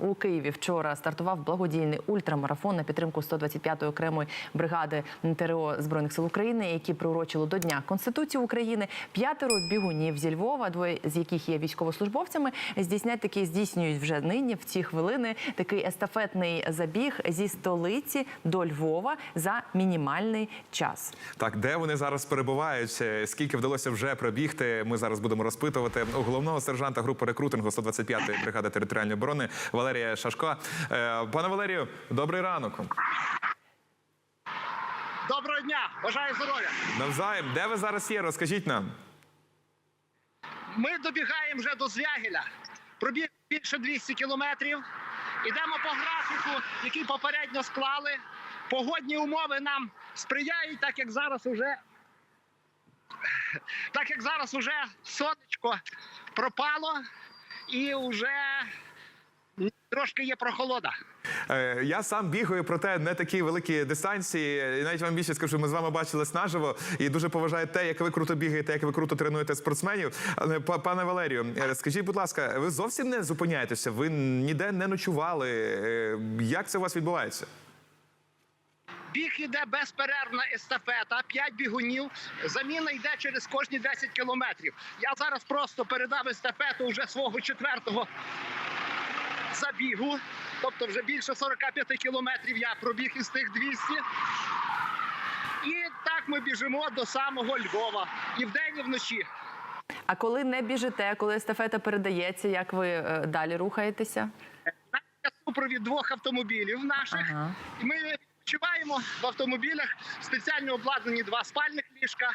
у Києві вчора стартував благодійний ультрамарафон на підтримку 125-ї окремої бригади ТРО збройних сил України, які приурочили до Дня Конституції України. П'ятеро бігунів зі Львова, двоє з яких є військовослужбовцями, здійснять такі здійснюють вже нині в ці хвилини такий естафетний забіг зі столиці до Львова за мінімальний час. Так, де вони зараз перебувають? е, Скільки вдалося вже пробігти? Ми зараз будемо розпитувати у головного сержанта групи рекрутингу 125-ї бригади територіальної оборони Валерія Шашко. Е, Пане Валерію, добрий ранок. Доброго дня! Бажаю здоров'я! Навзаєм, де ви зараз є? Розкажіть нам. Ми добігаємо вже до Звягеля. Пробіг більше 200 кілометрів. Ідемо по графіку, який попередньо склали. Погодні умови нам сприяють, так як зараз уже так як зараз уже сонечко пропало і вже трошки є прохолода. Е, Я сам бігаю, проте не такі великі дистанції. І навіть вам більше скажу, ми з вами бачились наживо і дуже поважаю те, як ви круто бігаєте, як ви круто тренуєте спортсменів. Пане Валерію, е, скажіть, будь ласка, ви зовсім не зупиняєтеся? Ви ніде не ночували? Е, Як це у вас відбувається? Біг іде безперервна естафета, 5 бігунів. Заміна йде через кожні 10 кілометрів. Я зараз просто передав естафету вже свого четвертого забігу. Тобто вже більше 45 кілометрів я пробіг із тих 200. І так ми біжимо до самого Львова. І вдень, і вночі. А коли не біжите, коли естафета передається, як ви е, далі рухаєтеся? Нас є супровід двох автомобілів наших. Ага. Ми відпочиваємо в автомобілях спеціально обладнані два спальних ліжка,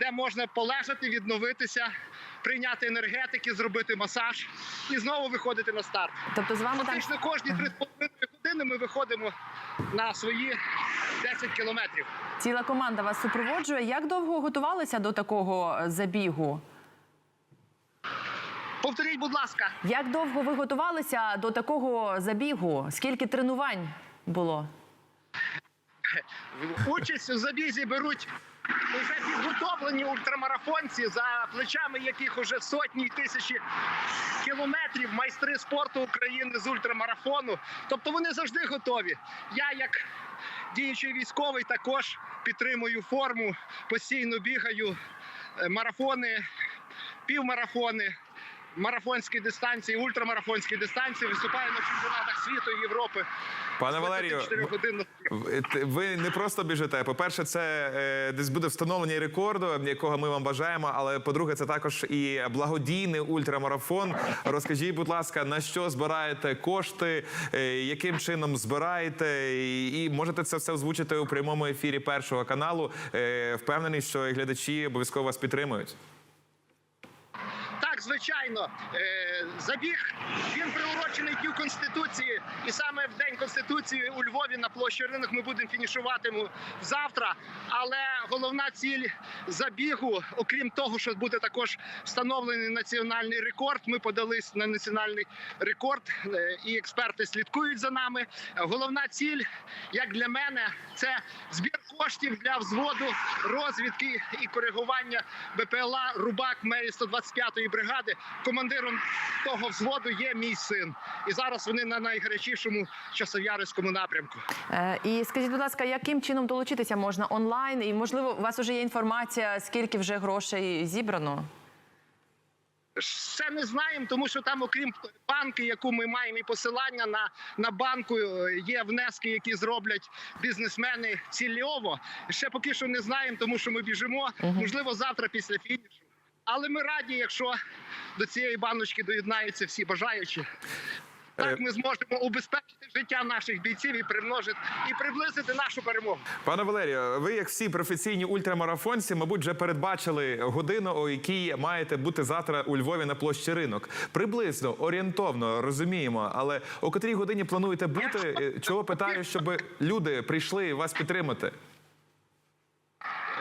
де можна полежати, відновитися, прийняти енергетики, зробити масаж і знову виходити на старт. Тобто з вами там Фактично кожні 3,5 години ми виходимо на свої 10 кілометрів. ціла команда вас супроводжує. Як довго готувалися до такого е, забігу? Повторіть, будь ласка, Як довго ви готувалися до такого забігу? Скільки тренувань було? участь у забізі беруть вже підготовлені ультрамарафонці, за плечами яких уже сотні й тисячі кілометрів майстри спорту України з ультрамарафону. Тобто вони завжди готові. Я, як діючий військовий, також підтримую форму, постійно бігаю е, марафони, півмарафони. Марафонські дистанції, ультрамарафонські дистанції виступаю на чемпіонатах світу і Європи. Пане Валерію, Ви- не просто біжите. По-перше, це е, десь буде встановлення рекорду, якого ми вам бажаємо. Але по-друге, це також і благодійний ультрамарафон. Розкажіть, будь ласка, на що збираєте кошти, е, яким чином збираєте, і, можете це все озвучити у прямому ефірі першого каналу. Е, Впевнений, що глядачі обов'язково вас підтримують. Так, звичайно, забіг він приурочений Дню Конституції, і саме в день Конституції у Львові на площі ринок ми будемо фінішувати завтра. Але головна ціль забігу, окрім того, що буде також встановлений національний рекорд. Ми подались на національний рекорд, е, і експерти слідкують за нами. Головна ціль, як для мене, це збір коштів для взводу розвідки і коригування БПЛА Рубак мерії 125-ї бригади. Командиром того взводу є мій син. І зараз вони на найгарячішому часов'ярському напрямку. Е, І скажіть, будь ласка, яким чином долучитися можна онлайн? І можливо, у вас вже є інформація, скільки вже грошей зібрано? Ще не знаємо, тому що там, окрім банки, яку ми маємо і посилання на, на банку, е, є внески, які зроблять бізнесмени цільово. Ще поки що не знаємо, тому що ми біжимо. Можливо, завтра після фінішу. Але ми раді, якщо до цієї баночки доєднаються всі бажаючі. Е, Так ми зможемо убезпечити життя наших бійців і примножити і приблизити нашу перемогу. Пане Валерію, ви, як всі професійні ультрамарафонці, мабуть, вже передбачили годину, о якій маєте бути завтра у Львові на площі ринок. Приблизно орієнтовно розуміємо, але о котрій годині плануєте бути? Е, Чого питаю, щоб люди прийшли вас підтримати?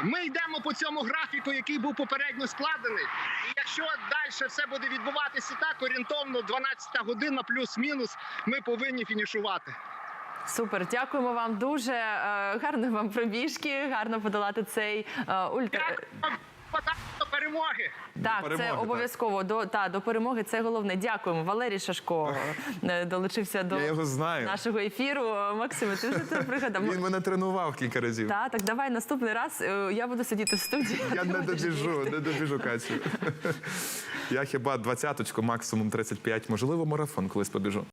Ми йдемо по цьому графіку, який був попередньо складений. І якщо далі все буде відбуватися так, орієнтовно 12 година плюс-мінус, ми повинні фінішувати. Супер, дякуємо вам дуже. Гарно вам пробіжки, гарно подолати цей е, ультра. Перемоги. Так, перемоги, це обов'язково до та до перемоги. Це головне. Дякуємо. Валерій Шашко е, долучився до Я його знаю. нашого ефіру. Максиме, ти вже це пригадав. Він мене тренував кілька разів. Та, так давай наступний раз е, я буду сидіти в студії. Я не добіжу, не добіжу, Катю. Я хіба двадцяточку, максимум 35, можливо, марафон колись побіжу.